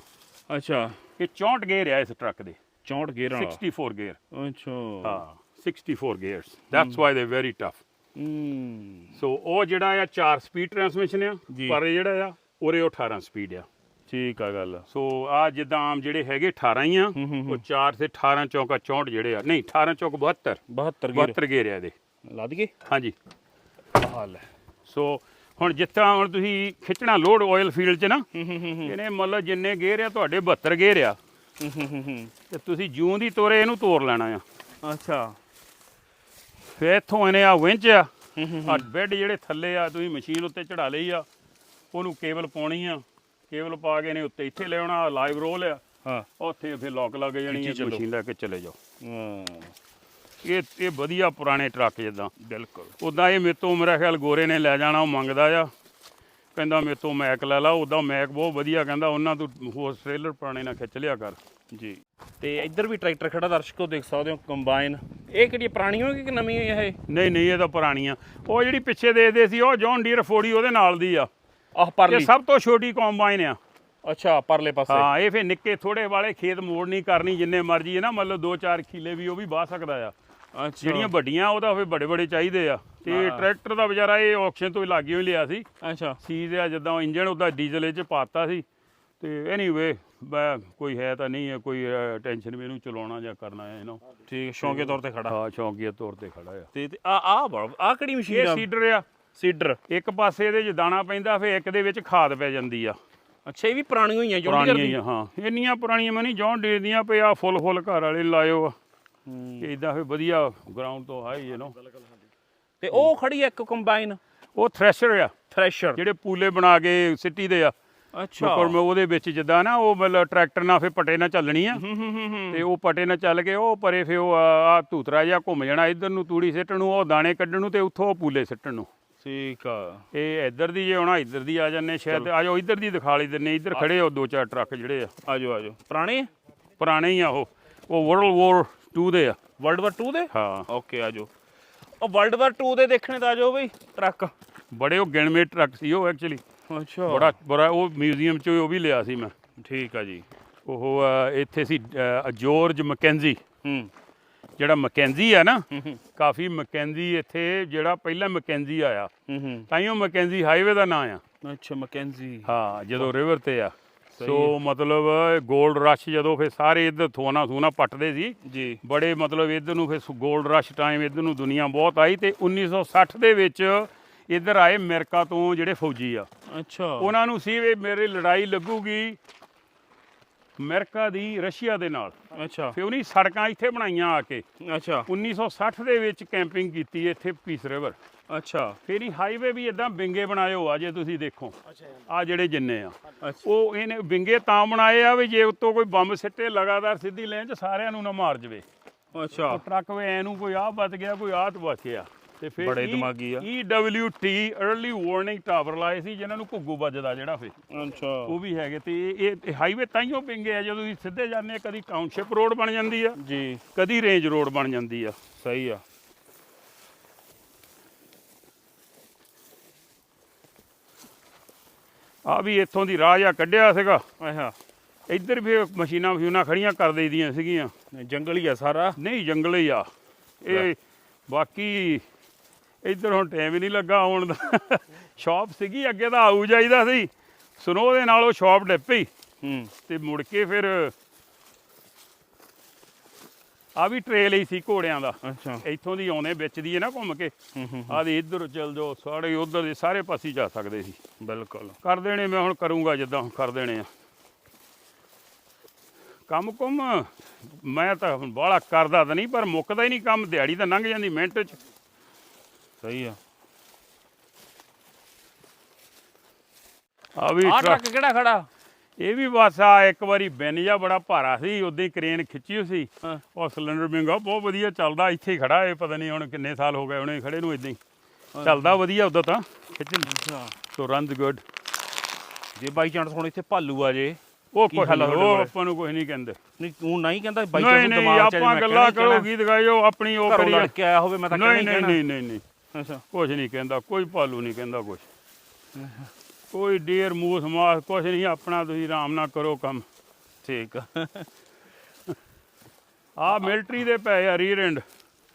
ਅੱਛਾ। ਇਹ 64 ਗੇਅਰ ਆ ਇਸ ਟਰੱਕ ਦੇ। 64 ਗੇਅਰ ਵਾਲਾ। 64 ਗੇਅਰ ਅੱਛਾ। ਹਾਂ 64 gears that's why they very tough ਹੂੰ। ਸੋ ਉਹ ਜਿਹੜਾ ਆ 4 ਸਪੀਡ ਟਰਾਂਸਮਿਸ਼ਨ ਆ। ਪਰ ਇਹ ਜਿਹੜਾ ਆ ਉਹ 18 ਸਪੀਡ ਆ। ਠੀਕ ਆ ਗੱਲ। ਸੋ ਆ ਜਿੱਦਾਂ ਆਮ ਜਿਹੜੇ ਹੈਗੇ 18 ਹੀ ਆ ਉਹ 4 ਤੇ 18 ਚੌਂਕਾ 64 ਜਿਹੜੇ ਆ। ਨਹੀਂ 18 ਚੌਕ 72 72 ਗੇਅਰ 72 ਗੇਅਰ ਆ ਇਹਦੇ ਲਾ ਦਈਏ ਹਾਂਜੀ। ਹਾਲ ਹੈ ਸੋ ਹੁਣ ਜਿੱਥਾਂ ਹੁਣ ਤੁਸੀਂ ਖਿੱਚਣਾ ਲੋਡ ਆਇਲ ਫੀਲਡ 'ਚ ਨਾ ਇਹਨੇ ਮਤਲਬ ਜਿੰਨੇ ਗੇਅਰ ਆ ਤੁਹਾਡੇ 72 ਗੇਅਰ ਆ। ਤੇ ਤੁਸੀਂ ਜੂੰ ਦੀ ਤੋਰੇ ਇਹਨੂੰ ਤੋੜ ਲੈਣਾ ਆ। ਅੱਛਾ। ਫਿਰ ਇੱਥੋਂ ਇਹਨੇ ਆ ਵਿੰਚ ਆ ਆ ਬੈੱਡ ਜਿਹੜੇ ਥੱਲੇ ਆ ਤੁਸੀਂ ਮਸ਼ੀਨ ਉੱਤੇ ਚੜਾ ਲਈ ਆ ਉਹਨੂੰ ਕੇਬਲ ਪਾਉਣੀ ਆ। ਕੇਬਲ ਪਾ ਕੇ ਨੇ ਉੱਤੇ ਇੱਥੇ ਲਿਆਉਣਾ ਲਾਈਵ ਰੋਲ ਆ। ਹਾਂ। ਉੱਥੇ ਫਿਰ ਲੋਕ ਲੱਗ ਜਾਣੀ ਹੈ। ਮਸ਼ੀਨ ਲੈ ਕੇ ਚਲੇ ਜਾਓ। ਹਾਂ, ਇਹ ਇਹ ਵਧੀਆ ਪੁਰਾਣੇ ਟਰੱਕ ਜਿੱਦਾਂ। ਬਿਲਕੁਲ। ਉਦਾਂ ਇਹ ਮੇਤੋਂ ਮੇਰਾ ਖਿਆਲ ਗੋਰੇ ਨੇ ਲੈ ਜਾਣਾ ਉਹ ਮੰਗਦਾ ਆ। ਕਹਿੰਦਾ ਮੇਤੋਂ ਮੈਕ ਲੈ ਲਾ ਉਦਾਂ ਮੈਕ ਬਹੁਤ ਵਧੀਆ ਕਹਿੰਦਾ ਉਹਨਾਂ ਤੋਂ ਹੋਰ ਟ੍ਰੇਲਰ ਪੁਰਾਣੇ ਨਾਲ ਖਿੱਚ ਲਿਆ ਕਰ। ਜੀ। ਤੇ ਇੱਧਰ ਵੀ ਟਰੈਕਟਰ ਖੜਾ ਦਰਸ਼ਕੋ ਦੇਖ ਸਕਦੇ ਹੋ ਕੰਬਾਈਨ ਇਹ ਕਿਹੜੀ ਪੁਰਾਣੀ ਹੋਗੀ ਕਿ ਨਵੀਂ ਹੈ ਇਹ? ਨਹੀਂ ਨਹੀਂ ਇਹ ਤਾਂ ਪੁਰਾਣੀਆਂ। ਉਹ ਜਿਹੜੀ ਪਿੱਛੇ ਦੇਖਦੇ ਸੀ ਉਹ ਜੌਨ ਡੀਅਰ 40 ਉਹਦੇ ਨਾਲ ਦੀ ਆ। ਆਹ ਇਹ ਪਰਲੀ ਸਭ ਤੋਂ ਛੋਟੀ ਕੰਬਾਈਨ ਆ। ਅੱਛਾ ਪਰਲੇ ਪਾਸੇ। ਹਾਂ ਇਹ ਫੇ ਨਿੱਕੇ ਥੋੜੇ ਵਾਲੇ ਖੇਤ ਮੋੜ ਨਹੀਂ ਕਰਨੀ ਜਿੰਨੇ ਮਰਜ਼ੀ ਹੈ ਨਾ ਮਤਲਬ 2-4 ਕਿੱਲੇ ਵੀ ਉਹ ਵੀ ਬਾਹ ਸਕਦਾ ਆ। ਜਿਹੜੀਆਂ ਵੱਡੀਆਂ ਉਹਦਾ ਫੇ ਬੜੇ ਬੜੇ ਚਾਹੀਦੇ ਆ। ਤੇ। ਟਰੈਕਟਰ ਦਾ ਵਿਚਾਰਾ ਇਹ ਆਕਸ਼ਨ ਤੋਂ ਹੀ ਲਾਗੇ ਹੀ ਲਿਆ ਸੀ। ਅੱਛਾ। ਸੀਜ਼ ਆ ਜਿੱਦਾਂ ਇੰਜਨ ਉਹਦਾ ਡੀਜ਼ਲ ਇਹ ਚ ਪਾਤਾ ਸੀ। ਤੇ ਐਨੀਵੇ ਕੋਈ ਹੈ ਤਾਂ ਨਹੀਂ ਹੈ ਕੋਈ ਟੈਨਸ਼ਨ ਵੀ ਇਹਨੂੰ ਚਲਾਉਣਾ ਜਾਂ ਕਰਨਾ ਹੈ ਇਹਨੂੰ। ਠੀਕ ਸ਼ੌਂਕੇ ਤੌਰ ਤੇ ਖੜਾ। ਹਾਂ ਸ਼ੌਂਕੀਆ ਤੌਰ ਤੇ ਖੜਾ ਆ। ਤੇ ਤੇ ਆ ਆ ਆ ਕਿਹੜੀ ਮਸ਼ੀਨ ਇਹ ਆ? ਸੀਡਰ ਆ। ਸੀਡਰ। ਇੱਕ ਪਾਸੇ ਇਹਦੇ 'ਚ ਦਾਣਾ ਪੈਂਦਾ ਫੇ ਇੱਕ ਦੇ ਵਿੱਚ ਖਾਦ ਪੈ ਜਾਂਦੀ ਆ। ਅੱਛਾ ਇਹ ਵੀ ਪੁਰਾਣੀ ਹੋਈਆਂ ਜੌਂਡੀ ਪੁਰਾਣੀਆਂ ਹੀ ਆ, ਹਾਂ। ਇੰਨੀਆਂ ਪੁਰਾਣੀਆਂ ਮੈਂ ਨਹੀਂ ਜੌਨ ਡੇ ਦੀਆਂ ਪਈ ਆ ਫੁੱਲ ਫੁੱਲ ਘਰ ਵਾਲੇ ਲਾਇਓ ਆ। ਹੂੰ। ਇਦਾਂ ਫੇ ਵਧੀਆ ਗਰਾਊਂਡ ਤੋਂ ਹਾਈ ਯੂ نو ਤੇ ਉਹ ਖੜੀ ਆ ਇੱਕ ਕੰਬਾਈਨ ਉਹ ਥ੍ਰੈਸ਼ਰ ਆ। ਥ੍ਰੈਸ਼ਰ ਜਿਹੜੇ ਪੂਲੇ ਬਣਾ ਕੇ ਸਿੱਟੀ ਦੇ ਆ। ਅੱਛਾ। ਪਰ ਮੈਂ ਉਹਦੇ ਵਿੱਚ ਜਿੱਦਾਂ ਨਾ ਉਹ ਮਤਲਬ ਟਰੈਕਟਰ ਨਾਲ ਫੇ ਪਟੇ ਨਾਲ ਚੱਲਣੀ ਆ। ਹੂੰ ਹੂੰ ਹੂੰ ਹੂੰ। ਤੇ ਉਹ ਪਟੇ ਨਾਲ ਚੱਲ ਕੇ ਉਹ ਪਰੇ ਫੇ ਉਹ ਆ ਧੂਤਰਾ ਜਿਹਾ ਘੁੰਮ ਜਾਣਾ। ਇਧਰ ਨੂੰ ਤੂੜੀ ਸਿੱਟਣ ਨੂੰ ਉਹ ਦਾਣੇ ਕੱਢਣ ਨੂੰ ਤੇ ਉੱਥੋਂ ਉਹ ਪੂਲੇ ਸਿੱਟਣ ਨੂੰ। ਠੀਕ ਆ। ਇਹ ਇੱਧਰ ਦੀ ਜੇ ਆਉਣਾ ਇੱਧਰ ਦੀ ਆ ਜਾਂਦੇ ਸ਼ਾਇਦ ਆ ਜਾਓ ਇੱਧਰ ਦੀ ਦਿਖਾ ਲਈ ਦਿੰਨੇ ਇੱਧਰ ਖੜੇ ਹੋ ਦੋ ਚਾਰ ਟਰੱਕ ਜਿਹੜੇ ਆ। ਆਜੋ ਆਜੋ ਪੁਰਾਣੇ? ਪੁਰਾਣੇ ਹੀ ਆ ਉਹ। ਉਹ ਵਰਲਡ ਵਾਰ 2 ਦੇ ਆ। ਵਰਲਡ ਵਾਰ 2 ਦੇ? ਹਾਂ। ਓਕੇ ਆਜੋ ਉਹ ਵਰਲਡ ਵਾਰ 2 ਦੇ ਦੇਖਣੇ ਤਾਂ ਆਜੋ ਬਈ ਟਰੱਕ। ਬੜੇ ਉਹ ਗਿਣਵੇਂ ਟਰੱਕ ਸੀ ਉਹ ਐਕਚੁਅਲੀ ਅੱਛਾ। ਬੜਾ ਬੜਾ ਉਹ ਮਿਊਜ਼ੀਅਮ ਚ ਉਹ ਵੀ ਲਿਆ ਸੀ ਮੈਂ। ਠੀਕ ਆ ਜੀ। ਉਹ ਇੱਥੇ ਸੀ ਜੋਰਜ ਮਕੈਂਜੀ ਹੂੰ। ਜਿਹੜਾ ਮਕੈਂਜੀ ਆ ਨਾ ਕਾਫੀ ਮਕੈਂਜੀ ਇੱਥੇ ਜਿਹੜਾ ਪਹਿਲਾਂ ਮਕੈਂਜੀ ਆਇਆ ਤਾਈਓ ਮਕੈਂਜੀ ਹਾਈਵੇ ਦਾ ਨਾਂ ਆ। ਅੱਛਾ ਮਕੈਂਜੀ। ਹਾਂ ਜਦੋਂ ਰਿਵਰ ਤੇ ਆ। ਸੋ ਮਤਲਬ 골ਡ ਰਸ਼ ਜਦੋਂ ਫਿਰ ਸਾਰੇ ਇੱਧਰ ਥੋਨਾ ਥੂਨਾ ਪੱਟਦੇ ਸੀ ਜੀ। ਬੜੇ ਮਤਲਬ ਇਧਰ ਨੂੰ ਫਿਰ 골ਡ ਰਸ਼ ਟਾਈਮ ਇਧਰ ਨੂੰ ਦੁਨੀਆ ਬਹੁਤ ਆਈ ਤੇ 1960 ਦੇ ਵਿੱਚ ਇਧਰ ਆਏ ਅਮਰੀਕਾ ਤੋਂ ਜਿਹੜੇ ਫੌਜੀ ਆ। ਅੱਛਾ। ਉਹਨਾਂ ਨੂੰ ਸੀ ਵੀ ਮੇਰੀ ਲੜਾਈ ਲੱਗੂਗੀ ਅਮਰੀਕਾ ਦੀ ਰਸ਼ੀਆ ਦੇ ਨਾਲ। ਅੱਛਾ। ਫਿਰ ਉਹਨੀ ਸੜਕਾਂ ਇੱਥੇ ਬਣਾਈਆਂ ਆ ਕੇ। ਅੱਛਾ। 1960 ਦੇ ਵਿੱਚ ਕੈਂਪਿੰਗ ਕੀਤੀ ਇੱਥੇ ਪੀਸ ਰਿਵਰ। ਅੱਛਾ। ਫਿਰ ਹੀ ਹਾਈਵੇ ਵੀ ਇਦਾਂ ਵਿੰਗੇ ਬਣਾਏ ਹੋ ਆ ਜੇ ਤੁਸੀਂ ਦੇਖੋ। ਆ ਜਿਹੜੇ ਜਿੰਨੇ ਆ। ਉਹ ਇਹਨੇ ਵਿੰਗੇ ਤਾਂ ਬਣਾਏ ਆ ਵੀ ਜੇ ਉੱਤੋਂ ਕੋਈ ਬੰਬ ਸਿੱਟੇ ਲਗਾਤਾਰ ਸਿੱਧੀ ਲਾਈਨ 'ਚ ਸਾਰਿਆਂ ਨੂੰ ਨਾ ਮਾਰ ਜਵੇ। ਅੱਛਾ। ਉਹ ਟਰੱਕ ਵੇ ਐਨੂੰ ਕੋਈ ਆਹ ਬਚ ਗਿਆ ਕੋਈ ਆਹ ਤੋਂ ਬਚ ਗਿਆ। ਤੇ ਫਿਰ ਬੜੇ ਦਿਮਾਗੀ ਆ। EWT अर्ਲੀ ਵਾਰਨਿੰਗ ਟਾਵਰ ਲਾਏ ਸੀ ਜਿਨ੍ਹਾਂ ਨੂੰ ਘੁੱਗੂ ਵੱਜਦਾ ਜਿਹੜਾ ਫੇ ਅੱਛਾ। ਉਹ ਵੀ ਹੈਗੇ ਤੇ ਇਹ ਹਾਈਵੇ ਤਾਈਓ ਪਿੰਗੇ ਆ ਜਦੋਂ ਤੁਸੀਂ ਸਿੱਧੇ ਜਾਂਦੇ ਆ ਕਦੀ ਟਾਊਨਸ਼ਿਪ ਰੋਡ ਬਣ ਜਾਂਦੀ ਆ ਜੀ। ਕਦੀ ਰੇਂਜ ਰੋਡ ਬਣ ਜਾਂਦੀ ਆ। ਸਹੀ ਆ। ਆ ਵੀ ਇੱਥੋਂ ਦੀ ਰਾਹ ਜਿਹਾ ਕੱਢਿਆ ਸੀਗਾ। ਅੱਛਾ। ਇੱਧਰ ਵੀ ਮਸ਼ੀਨਾਂ ਮਸ਼ੀਨਾਂ ਖੜੀਆਂ ਕਰ ਦੇਈਦੀਆਂ ਸੀਗੀਆਂ। ਜੰਗਲ ਹੀ ਆ ਸਾਰਾ। ਨਹੀਂ ਜੰਗਲ ਹੀ ਆ। ਇਹ ਬਾਕੀ ਇੱਧਰ ਹੁਣ ਟਾਈਮ ਹੀ ਨਹੀਂ ਲੱਗਾ ਆਉਣ ਦਾ। ਸ਼ਾਪ ਸੀਗੀ ਅੱਗੇ ਤਾਂ ਆਊ ਜਾਈਦਾ ਸੀ। ਸੁਨੋ ਦੇ ਨਾਲ ਉਹ ਸ਼ਾਪ ਡਿੱਪੀ ਹੂੰ। ਤੇ ਮੁੜ ਕੇ ਫਿਰ ਆ ਵੀ ਟ੍ਰੇਲ ਹੀ ਸੀ ਘੋੜਿਆਂ ਦਾ। ਅੱਛਾ। ਇੱਥੋਂ ਦੀ ਆਉਣੇ ਵਿੱਚ ਦੀ ਹੈ ਨਾ ਘੁੰਮ ਕੇ। ਆ ਦੇ ਇੱਧਰ ਚੱਲ ਜਾਓ ਸਾਰੇ ਉਧਰ ਦੇ ਸਾਰੇ ਪਾਸੇ ਜਾ ਸਕਦੇ ਸੀ। ਬਿਲਕੁਲ। ਕਰ ਦੇਣੇ ਮੈਂ ਹੁਣ ਕਰੂੰਗਾ ਜਿੱਦਾਂ ਕਰ ਦੇਣੇ ਆ। ਕੰਮ ਕੁਮ ਮੈਂ ਤਾਂ ਹੁਣ ਬਾਹਲਾ ਕਰਦਾ ਤਾਂ ਨਹੀਂ ਪਰ ਮੁੱਕਦਾ ਹੀ ਨਹੀਂ ਕੰਮ। ਦਿਹਾੜੀ ਤਾਂ ਲੰਘ ਜਾਂਦੀ ਮਿੰਟ 'ਚ। ਸਹੀ ਆ। ਆ ਵੀ ਆਹ ਟਰੱਕ ਟਰੱਕ ਕਿਹੜਾ ਖੜਾ? ਇਹ ਵੀ ਬਸ ਆ ਇੱਕ ਵਾਰੀ ਬਿਨ ਜਾ ਬੜਾ ਭਾਰਾ ਸੀ ਉਦੋਂ ਹੀ ਕ੍ਰੇਨ ਖਿੱਚੀ ਹੋਈ ਸੀ। ਹਾਂ। ਉਹ ਸਿਲੰਡਰ ਮਹਿੰਗਾ ਬਹੁਤ ਵਧੀਆ ਚੱਲਦਾ ਇੱਥੇ ਹੀ ਖੜਾ ਇਹ ਪਤਾ ਨਹੀਂ ਹੁਣ ਕਿੰਨੇ ਸਾਲ ਹੋ ਗਏ ਉਹਨੇ ਖੜੇ ਨੂੰ ਇਦਾਂ ਹੀ। ਚੱਲਦਾ ਵਧੀਆ ਉਦੋਂ ਤਾਂ। ਖਿੱਚਣ ਅੱਛਾ। ਸੋ ਰਨਸ ਗੁੱਡ ਜੇ ਬਾਈ ਚਾਂਸ ਹੁਣ ਇੱਥੇ ਭਾਲੂ ਆ ਜੇ ਉਹ ਕੀ ਕੁਛ ਹਾਲ ਆ ਨਹੀਂ, ਉਹ? ਆਪਾਂ ਨੂੰ ਕੁਝ ਨਹੀਂ ਕਹਿੰਦੇ। ਨਹੀਂ ਤੂੰ ਨਹੀਂ ਕਹਿੰਦਾ ਬਾਈ ਚਾਂਸ ਨਹੀਂ ਦਿਮਾਗ ਚ ਆਪਾਂ ਗੱਲਾਂ ਕਰੋ ਗੀਤ ਗਾਇਓ ਆਪਣੀ ਉਹ ਘਰੋਂ ਕਰੀ ਲੜ ਕੇ ਆਇਆ ਹੋਵੇ ਮੈਂ ਤਾਂ ਕਹਿਣਾ ਨਹੀਂ ਹੀ ਨਹੀਂ ਕਹਿਣਾ। ਨਹੀਂ ਨਹੀਂ ਨਹੀਂ। ਅੱਛਾ। ਕੁਝ ਨਹੀਂ ਕਹਿੰਦਾ ਕੋਈ ਭਾਲੂ ਨਹੀਂ ਕਹਿੰਦਾ ਕੁਝ ਕੋਈ ਡੀਅਰ ਮੂਸ ਮਾਸ ਕੁਝ ਨਹੀਂ ਆਪਣਾ ਤੁਸੀਂ ਆਰਾਮ ਨਾਲ ਕਰੋ ਕੰਮ। ਠੀਕ। ਆ ਆ ਮਿਲਟਰੀ ਦੇ ਪਏ ਆ ਰੀਰ ਐਂਡ।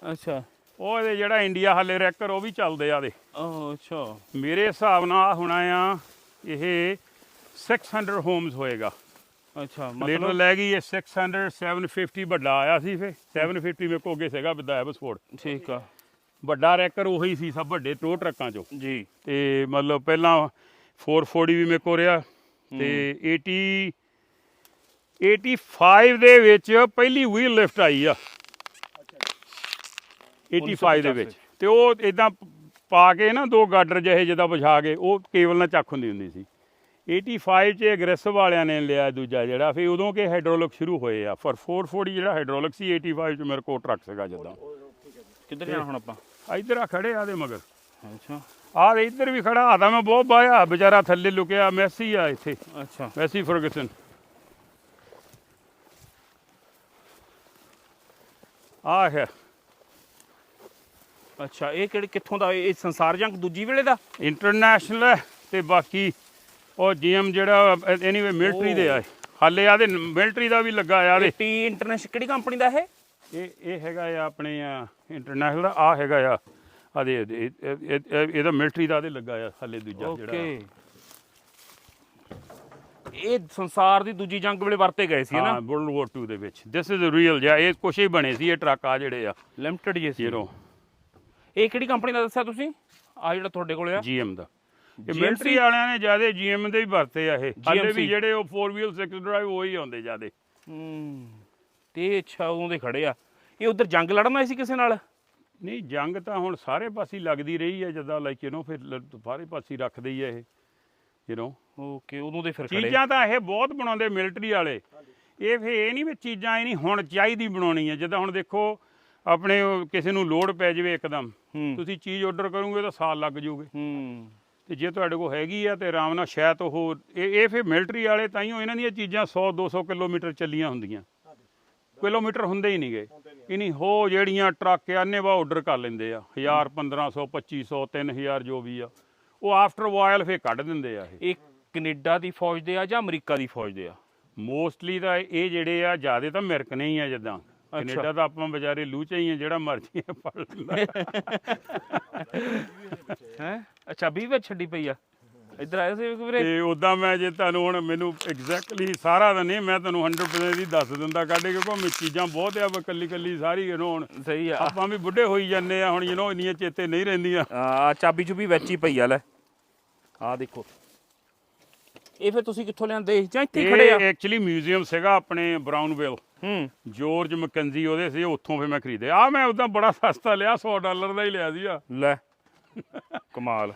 ਅੱਛਾ। ਉਹ ਇਹਦੇ ਜਿਹੜਾ ਇੰਡੀਆ ਹਾਲੇ ਰੈਕਰ ਉਹ ਵੀ ਚੱਲਦੇ ਆ ਦੇ। ਅੱਛਾ। ਮੇਰੇ ਹਿਸਾਬ ਨਾਲ ਹੋਣਾ ਆ ਇਹ 600 ਹੋਮਸ ਹੋਏਗਾ। ਅੱਛਾ ਮਤਲਬ ਲੈ ਗਈ ਇਹ 600 750 ਵੱਡਾ ਆਇਆ ਸੀ ਫੇ। 750 ਮੇਰੇ ਕੋ ਅੱਗੇ ਸੀਗਾ ਵਿਦਾ ਐਬਸਫੋਰਡ ਠੀਕ ਆ। ਵੱਡਾ ਰੈਕਰ ਉਹੀ ਸੀ ਸਭ ਵੱਡੇ ਟੋ ਟਰੱਕਾਂ ਚੋਂ। ਜੀ। ਤੇ ਮਤਲਬ ਪਹਿਲਾਂ 440 ਵੀ ਮੇਰੇ ਕੋ ਰਿਹਾ ਤੇ 80 85 ਦੇ ਵਿੱਚ ਪਹਿਲੀ ਵੀਲ ਲਿਫਟ ਆਈ ਆ। 85 ਦੇ ਵਿੱਚ। ਤੇ ਉਹ ਇਦਾਂ ਪਾ ਕੇ ਨਾ ਦੋ ਗਾਡਰ ਜਿਹੇ ਜਿੱਦਾਂ ਵਿਛਾ ਕੇ ਉਹ ਕੇਬਲ ਨਾਲ ਚੱਕ ਹੁੰਦੀ ਹੁੰਦੀ ਸੀ। 85 ਚ ਐਗਰੈਸਿਵ ਵਾਲਿਆਂ ਨੇ ਲਿਆ ਦੂਜਾ ਜਿਹੜਾ ਫਿਰ ਉਦੋਂ ਕਿ ਹਾਈਡ੍ਰੋਲਿਕ ਸ਼ੁਰੂ ਹੋਏ ਆ। ਪਰ 440 ਜਿਹੜਾ ਹਾਈਡ੍ਰੋਲਿਕ ਸੀ 85 ਚ ਮੇਰੇ ਕੋਲ ਟਰੱਕ ਸੀਗਾ ਜਿੱਦਾਂ। ਕਿੱਧਰ ਜਾਣਾ ਹੁਣ ਆਪਾਂ? ਇੱਧਰ ਆ ਖੜੇ ਆ ਦੇ ਮਗਰ। ਅੱਛਾ। ਆ ਦੇ ਇੱਧਰ ਵੀ ਖੜਾ ਆਦਾ ਮੈਂ ਬਹੁਤ ਬਾਇਆ ਵਿਚਾਰਾ ਥੱਲੇ ਲੁਕਿਆ ਮੈਸੀ ਆ ਇੱਥੇ। ਅੱਛਾ। Massey Ferguson. ਆ ਹੈ। ਅੱਛਾ ਇਹ ਕਿਹੜੇ ਕਿੱਥੋਂ ਦਾ ਇਹ ਸੰਸਾਰ ਜੰਗ ਦੂਜੀ ਵੇਲੇ ਦਾ? ਇੰਟਰਨੈਸ਼ਨਲ ਹੈ ਤੇ ਬਾਕੀ ਉਹ ਜੀਐਮ ਜਿਹੜਾ ਐਨੀਵੇ ਮਿਲਟਰੀ ਦੇ ਆ ਹਾਲੇ ਆਦੇ ਮਿਲਟਰੀ ਦਾ ਵੀ ਲੱਗਾ ਆ ਦੇ ਟੀ ਇੰਟਰਨੈਸ਼ਨਲ ਕਿਹੜੀ ਕੰਪਨੀ ਦਾ ਇਹ? ਇਹ ਇਹ ਹੈਗਾ ਆ ਆਪਣੇ ਇੰਟਰਨੈਸ਼ਨਲ ਦਾ ਆ ਹੈਗਾ ਆ ਆਦੇ ਇਹਦਾ ਮਿਲਟਰੀ ਦਾ ਆਦੇ ਲੱਗਾ ਆ ਹਾਲੇ ਦੂਜਾ ਜਿਹੜਾ। ਓਕੇ ਇਹ ਸੰਸਾਰ ਦੀ ਦੂਜੀ ਜੰਗ ਵੇਲੇ ਵਰਤੇ ਗਏ ਸੀ ਹਾਂ ਨਾ? ਵਰਲਡ ਵਾਰ 2 ਦੇ ਵਿੱਚ। ਦਿਸ ਇਜ਼ ਰੀਅਲ ਜਿਹਾ ਇਹ ਕੁਛ ਹੀ ਬਣੇ ਸੀ ਇਹ ਟਰੱਕ ਆ ਜਿਹੜੇ ਆ। ਲਿਮਟਿਡ ਜੇ ਸੀ। ਜ਼ੀਰੋ ਇਹ ਕਿਹੜੀ ਕੰਪਨੀ ਦਾ ਦੱਸਿਆ ਤੁਸੀਂ? ਆ ਜਿਹੜਾ ਤੁਹਾਡੇ ਕੋਲ ਆ। ਜੀਐਮ ਦਾ। ਇਹ ਮਿਲਟਰੀ ਵਾਲਿਆਂ ਨੇ ਜ਼ਿਆਦਾ ਜੀਐਮ ਦੇ ਹੀ ਵਰਤੇ ਆ ਇਹ। ਹਾਲੇ ਵੀ ਜਿਹੜੇ ਉਹ 4 ਵੀਲ 6 ਡਰਾਈਵ ਉਹੀ ਆਉਂਦੇ ਜਿਆਦੇ। ਹੂੰ। ਤੇ ਇਹ ਅੱਛਾ ਉਦੋਂ ਦੇ ਖੜੇ ਆ ਇਹ ਉਧਰ ਜੰਗ ਲੜਨ ਆਏ ਸੀ ਕਿਸੇ ਨਾਲ ਨਹੀਂ ਜੰਗ ਤਾਂ ਹੁਣ ਸਾਰੇ ਪਾਸੇ ਲੱਗਦੀ ਰਹੀ ਹੈ ਜਦਾਂ ਲਾਈਕ ਯੂ نو ਫਿਰ ਲ- ਸਾਰੇ ਪਾਸੇ ਰੱਖਦੇ ਹੀ ਆ ਇਹ ਯੂ نو ਓਕੇ ਉਦੋਂ ਦੇ ਫਿਰ ਖੜੇ ਚੀਜ਼ਾਂ ਤਾਂ ਇਹ ਬਹੁਤ ਬਣਾਉਂਦੇ ਮਿਲਟਰੀ ਵਾਲੇ ਇਹ ਫੇ ਇਹ ਨਹੀਂ ਵੀ ਚੀਜ਼ਾਂ ਇਹ ਨਹੀਂ ਹੁਣ ਚਾਹੀਦੀ ਬਣਾਉਣੀ ਹੈ ਜਿੱਦਾਂ ਹੁਣ ਦੇਖੋ ਆਪਣੇ ਉਹ ਕਿਸੇ ਨੂੰ ਲੋਡ ਪੈ ਜਾਵੇ ਇੱਕਦਮ ਹੂੰ ਤੁਸੀਂ ਚੀਜ਼ ਆਰਡਰ ਕਰੋਗੇ ਤਾਂ ਸਾਲ ਲੱਗ ਜਾਊਗੇ ਹੂੰ ਤੇ ਜੇ ਤੁਹਾਡੇ ਕੋਲ ਹੈਗੀ ਆ ਤੇ ਆਰਾਮ ਨਾਲ ਸ਼ਾਇਦ ਉਹ ਇਹ ਇਹ ਫਿਰ ਮਿਲਟਰੀ ਵਾਲੇ ਤਾਈਓ ਇਹਨਾਂ ਦੀਆਂ ਚੀਜ਼ਾਂ 100 200 ਕਿਲੋਮੀਟਰ ਚੱਲੀਆਂ ਹੁੰਦੀਆਂ ਕਿਲੋਮੀਟਰ ਹੁੰਦੇ ਹੀ ਨਹੀਂ ਗਏ ਇਹ ਨਹੀਂ ਹੋ ਜਿਹੜੀਆਂ ਟਰੱਕ ਆਨੇ ਵਾ ਆਰਡਰ ਕਰ ਲੈਂਦੇ ਆ। 1000 1500 2500 3000 ਜੋ ਵੀ ਆ। ਉਹ ਆਫਟਰ ਵਾਇਲ ਫੇ ਕੱਢ ਦਿੰਦੇ ਆ ਇਹ। ਇਹ ਕੈਨੇਡਾ ਦੀ ਫੌਜ ਦੇ ਆ ਜਾਂ ਅਮਰੀਕਾ ਦੀ ਫੌਜ ਦੇ ਆ? ਮੋਸਟਲੀ ਤਾਂ ਇਹ ਜਿਹੜੇ ਆ ਜਿਆਦੇ ਤਾਂ ਅਮਰੀਕਨ ਹੀ ਆ ਜਿੱਦਾਂ। ਕੈਨੇਡਾ ਤਾਂ ਆਪਾਂ ਵਿਚਾਰੇ ਲੂਚੇ ਹੀ ਆ ਜਿਹੜਾ ਮਰਜ਼ੀ ਫੜ ਲੈਂਦਾ। ਹੈ? ਅੱਛਾ 20 ਵਿੱਚ ਛੱਡੀ ਪਈ ਆ। ਇੱਧਰ ਆਏ ਸੀ ਵੀਰੇ। ਤੇ ਉਦਾਂ ਮੈਂ ਜੇ ਤੁਹਾਨੂੰ ਹੁਣ ਮੈਨੂੰ ਐਗਜ਼ੈਕਟਲੀ ਸਾਰਾ ਤਾਂ ਨਹੀਂ ਮੈਂ ਤੁਹਾਨੂੰ 100% ਹੀ ਦੱਸ ਦਿੰਦਾ ਕੱਢ ਕੇ ਮੈਂ ਚੀਜ਼ਾਂ ਬਹੁਤ ਆ ਕੱਲੀ ਕੱਲੀ ਸਾਰੀ know ਹੁਣ ਸਹੀ ਆ। ਆਪਾਂ ਵੀ ਬੁੱਢੇ ਹੋਈ ਜਾਂਦੇ ਆ ਹੁਣ ਯੂ نو ਇੰਨੀਆਂ ਚੇਤੇ ਨਹੀਂ ਰਹਿੰਦੀਆਂ। ਆ ਚਾਬੀ ਚੁਬੀ ਵਿੱਚ ਹੀ ਪਈ ਆ ਲੈ। ਆ ਦੇਖੋ। ਇਹ ਫਿਰ ਤੁਸੀਂ ਕਿੱਥੋਂ ਲਿਆਂਦੇ? ਜਾਂ ਇੱਥੇ ਹੀ ਖੜੇ ਆ? ਇਹ ਐਕਚੁਅਲੀ ਮਿਊਜ਼ੀਅਮ ਸੀਗਾ ਆਪਣੇ ਬਰਾਊਨਵਿਲ ਹੂੰ। ਜੋਰਜ ਮਕੰਜੀ ਉਹਦੇ ਸੀ ਉੱਥੋਂ ਫਿਰ ਮੈਂ ਖਰੀਦੇ। ਆ ਮੈਂ ਉਦਾਂ ਬੜਾ ਸਸਤਾ ਲਿਆ 100 ਡਾਲਰ ਦਾ ਹੀ ਲਿਆ ਸੀਗਾ। ਲੈ। ਕਮਾਲ।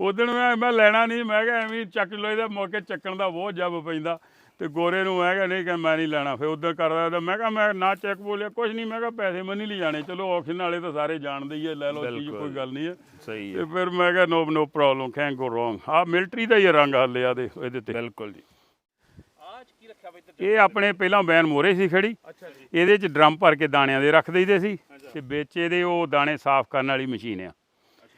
ਉਦੋਂ ਮੈਂ ਮੈਂ ਲੈਣਾ ਨਹੀਂ ਮੈਂ ਕਿਹਾ ਐਵੇਂ ਹੀ ਚੱਕ ਲੋ ਇਹਦਾ ਮੌਕੇ ਚੱਕਣ ਦਾ ਬਹੁਤ ਜੱਬ ਪੈਂਦਾ। ਤੇ ਗੋਰੇ ਨੂੰ ਮੈਂ ਕਿਹਾ ਨਹੀਂ ਕਿ ਮੈਂ ਨਹੀਂ ਲੈਣਾ। ਫਿਰ ਉਧਰ ਕਰਦਾ ਤਾਂ ਮੈਂ ਕਿਹਾ ਮੈਂ ਨਾ ਚੈੱਕ ਬੋਲਿਆ ਕੁਝ ਨਹੀਂ ਮੈਂ ਕਿਹਾ ਪੈਸੇ ਮੈਂ ਨਹੀਂ ਲਿਜਾਣੇ ਚਲੋ ਆਕਸ਼ਨ ਵਾਲੇ ਤਾਂ ਸਾਰੇ ਜਾਣਦੇ ਹੀ ਆ ਲੈ ਲਓ ਚੀਜ਼। ਕੋਈ ਗੱਲ ਨਹੀਂ ਹੈ ਸਹੀ ਤੇ ਫਿਰ ਮੈਂ ਕਿਹਾ no no problem can go wrong ਆ ਮਿਲਟਰੀ ਦਾ ਹੀ ਰੰਗ ਹਾਲਿਆ ਦੇ ਇਹਦੇ ਤੇ। ਬਿਲਕੁਲ ਜੀ। ਆਜ ਕੀ ਰੱਖਿਆ ਬਈ ਇਹ ਆਪਣੇ ਪਹਿਲਾਂ ਬੈਨ ਮੋਰੇ ਸੀ ਖੜੀ। ਅੱਛਾ ਜੀ। ਇਹਦੇ ਚ ਡਰਮ ਭਰ ਕੇ ਦਾਣਿਆਂ ਦੇ ਰੱਖ ਦਈਦੇ ਸੀ। ਤੇ ਵਿੱਚ ਇਹਦੇ ਉਹ ਦਾਣੇ ਸਾਫ਼ ਕਰਨ ਵਾਲੀ ਮਸ਼ੀਨ ਆ।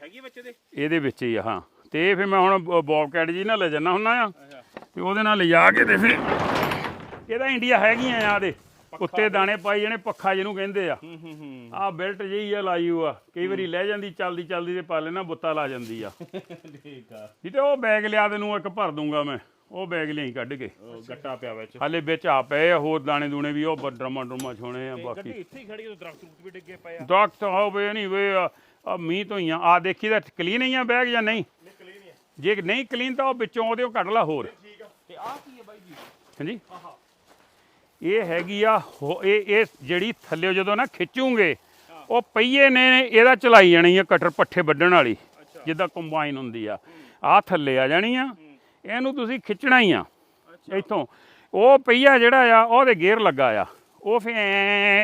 ਹੈਗੀ ਬੱਚੇ ਦੇ ਇਹਦੇ? ਵਿੱਚ ਹੀ ਆ ਹਾਂ। ਤੇ ਇਹ ਫਿਰ ਮੈਂ ਹੁਣ ਬੌਬਕੈਟ ਜੀ ਨਾਲ ਲੈ ਜਾਣਾ ਹੁੰਦਾ ਆ। ਤੇ ਉਹਦੇ ਨਾਲ ਲਿਜਾ ਕੇ ਤੇ ਫਿਰ ਇਹਦਾ ਇੰਡੀਆ ਹੈਗੀਆਂ ਆ ਦੇ ਉੱਤੇ ਦਾਣੇ ਪਾਈ ਜਾਣੇ ਪੱਖਾ ਜਿਹਨੂੰ ਕਹਿੰਦੇ ਆ। ਹੂੰ ਹੂੰ ਹੂੰ। ਆ ਬੈਲਟ ਜਿਹੀ ਆ ਲਾਈ ਹੋਆ। ਕਈ ਵਾਰੀ ਲੈ ਜਾਂਦੀ ਚੱਲਦੀ ਚੱਲਦੀ ਤੇ ਪਾ ਲੈਣਾ ਬੁੱਤਾ ਲਾ ਜਾਂਦੀ ਆ। ਠੀਕ ਆ। ਜੀ ਤੇ ਉਹ ਬੈਗ ਲਿਆ ਤੈਨੂੰ ਇੱਕ ਭਰ ਦੂੰਗਾ ਮੈਂ। ਉਹ ਬੈਗ ਲਿਆਈ ਕੱਢ ਕੇ। ਗੱਟਾ ਪਿਆ ਵਿੱਚ। ਹਾਲੇ ਵਿੱਚ ਆ ਪਏ ਆ ਹੋਰ ਦਾਣੇ ਦੂਣੇ ਵੀ ਉਹ ਡਰਮਾਂ ਡਰਮਾਂ ਛੋਣੇ ਆ ਬਾਕੀ। ਇੱਥੇ ਹੀ ਖੜੀ ਉਹ ਦਰਖਤ ਵੀ ਡਿੱਗੇ ਪਏ ਆ। ਦਰਖਤ ਹੋਵੇ ਨਹੀਂ ਵੇ ਆ ਆ ਮੀਂਹ ਤੋਂ ਹੀ ਆ। ਆ ਦੇਖੀ ਤਾਂ ਕਲੀਨ ਹੀ ਆ ਬੈਗ ਜਾਂ ਨਹੀਂ? ਜੇ ਨਹੀਂ ਕਲੀਨ ਤਾਂ ਉਹ ਵਿੱਚੋਂ ਉਹਦੇ ਉਹ ਕੱਢ ਲਾ ਹੋਰ। ਤੇ ਆਹ ਕੀ ਹੈ ਬਾਈ ਜੀ? ਹਾਂਜੀ? ਇਹ ਹੈਗੀ ਆ ਹੋ- ਇਹ ਇਹ ਜਿਹੜੀ ਥੱਲੇ ਜਦੋਂ ਨਾ ਖਿੱਚੂਗੇ ਉਹ ਪਹੀਏ ਨੇ ਇਹਦਾ ਚਲਾਈ ਜਾਣੀ ਆ ਕਟਰ ਪੱਠੇ ਵੱਢਣ ਵਾਲੀ ਜਿੱਦਾਂ ਕੰਬਾਈਨ ਹੁੰਦੀ ਆ। ਆ ਥੱਲੇ ਆ ਜਾਣੀ ਆ। ਇਹਨੂੰ ਤੁਸੀਂ ਖਿੱਚਣਾ ਹੀ ਆ ਇੱਥੋਂ। ਉਹ ਪਹੀਆ ਜਿਹੜਾ ਆ ਉਹਦੇ ਗੇਅਰ ਲੱਗਾ ਆ। ਉਹ ਫੇ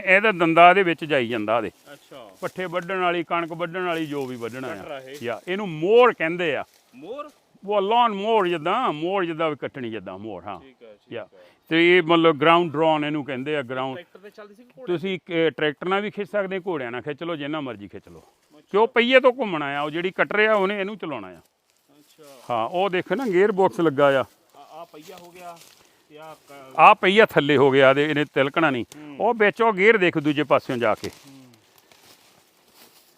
ਇਹਦਾ ਦੰਦਾ ਦੇ ਵਿੱਚ ਜਾਈ ਜਾਂਦਾ ਉਹਦੇ। ਅੱਛਾ। ਪੱਠੇ ਵੱਢਣ ਵਾਲੀ ਕਣਕ ਵੱਢਣ ਵਾਲੀ ਜੋ ਵੀ ਵੱਢਣਾ ਆ। ਯਾ ਇਹਨੂੰ ਮੋਰ ਕਹਿੰਦੇ ਆ। ਮੋਰ? ਉਹ ਲਾਨ ਮੋਰ ਜਿੱਦਾਂ ਮੋਰ ਜਿੱਦਾਂ ਵੀ ਕੱਟਣੀ ਜਿੱਦਾਂ ਮੋਰ ਹਾਂ। ਠੀਕ ਹੈ ਠੀਕ ਯਾ ਤੇ ਇਹ ਮਤਲਬ ਗਰਾਊਂਡ ਡਰੋਨ ਇਹਨੂੰ ਕਹਿੰਦੇ ਆ ਗਰਾਊਂਡ ਟਰੈਕਟਰ ਤੇ ਚੱਲਦੀ ਸੀ ਘੋੜੇ ਤੁਸੀਂ ਟਰੈਕਟਰ ਨਾਲ ਵੀ ਖਿੱਚ ਸਕਦੇ ਘੋੜਿਆਂ ਨਾਲ ਖਿੱਚ ਲਓ ਜਿੰਨਾ ਮਰਜ਼ੀ ਖਿੱਚ ਲਓ। ਕਿਉਂ ਪਹੀਏ ਤੋਂ ਘੁੰਮਣਾ ਆ ਉਹ ਜਿਹੜੀ ਕਟਰ ਆ ਉਹਨੇ ਇਹਨੂੰ ਚਲਾਉਣਾ ਆ। ਅੱਛਾ। ਹਾਂ ਉਹ ਦੇਖੋ ਨਾ ਗੇਅਰ ਬਾਕਸ ਲੱਗਾ ਆ। ਆ ਪਈਆ ਹੋ ਗਿਆ। ਆ ਆ ਪਹੀਆ ਥੱਲੇ ਹੋ ਗਿਆ ਦੇ ਇਹਨੇ ਤਿਲਕਣਾ ਨਹੀਂ। ਉਹ ਵਿੱਚ ਉਹ ਗੇਅਰ ਦੇਖ ਦੂਜੇ ਪਾਸਿਓਂ ਜਾ ਕੇ।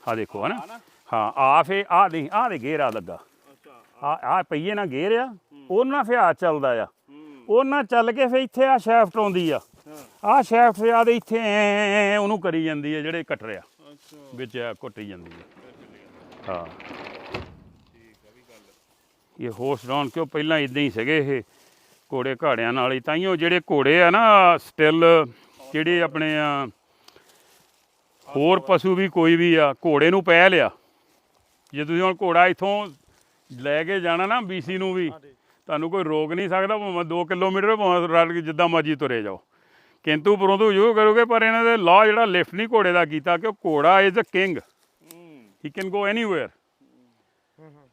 ਆ ਦੇਖੋ ਹਨਾ? ਨਾ। ਹਾਂ ਆ ਫੇ ਆ ਦੇ ਆ ਦੇ ਗੇਅਰ ਆ ਲੱਗਾ। ਆ ਆ ਪਹੀਏ ਨਾਲ ਗੇਅਰ ਆ ਉਹਨਾਂ ਫੇ ਆ ਚੱਲਦਾ ਆ। ਉਹਨਾਂ ਚੱਲ ਕੇ ਫੇ ਇੱਥੇ ਆ ਸ਼ੈਫਟ ਆਉਂਦੀ ਆ। ਆ ਸ਼ੈਫਟ ਆ ਦੇ ਇੱਥੇ ਉਹਨੂੰ ਕਰੀ ਜਾਂਦੀ ਆ ਜਿਹੜੇ ਕਟਰ ਆ ਅੱਛਾ। ਵਿੱਚ ਆ। ਕੁੱਟੀ ਜਾਂਦੀ ਹੈ। ਹਾਂ ਇਹ ਹੋਰਸ ਡਾਊਨ ਕਿਉਂ? ਪਹਿਲਾਂ ਇਦਾਂ ਹੀ ਸੀਗੇ ਇਹ। ਘੋੜੇ ਘਾੜਿਆਂ ਨਾਲ ਹੀ ਤਾਈਓ ਜਿਹੜੇ ਘੋੜੇ ਆ ਨਾ ਸਟਿਲ ਜਿਹੜੇ ਆਪਣੇ ਆ ਹੋਰ ਪਸ਼ੂ ਵੀ ਕੋਈ ਵੀ ਆ ਘੋੜੇ ਨੂੰ ਪੈ ਲਿਆ ਜੇ ਤੁਸੀਂ ਹੁਣ ਘੋੜਾ ਇਥੋਂ ਲੈ ਕੇ ਜਾਣਾ ਨਾ ਬੀਸੀ ਨੂੰ ਵੀ ਤੁਹਾਨੂੰ ਕੋਈ ਰੋਕ ਨਹੀਂ ਸਕਦਾ ਭਾਵੇਂ 2 ਕਿਲੋਮੀਟਰ ਭਾਵੇਂ ਰਲ ਕੇ ਜਿੱਦਾਂ ਮਰਜ਼ੀ ਤੁਰੇ ਜਾਓ। ਕਿੰਤੂ ਪਰੰਤੂ ਜੋ ਕਰੋਗੇ ਪਰ ਇਹਨਾਂ ਦੇ ਲਾਅ ਜਿਹੜਾ ਲਿਫਟ ਨਹੀਂ ਘੋੜੇ ਦਾ ਕੀਤਾ ਕਿ ਉਹ ਘੋੜਾ ਇਜ਼ ਅ ਕਿੰਗ ਹੂੰ। ਹੀ ਕੈਨ ਗੋ ਐਨੀਵੇਅਰ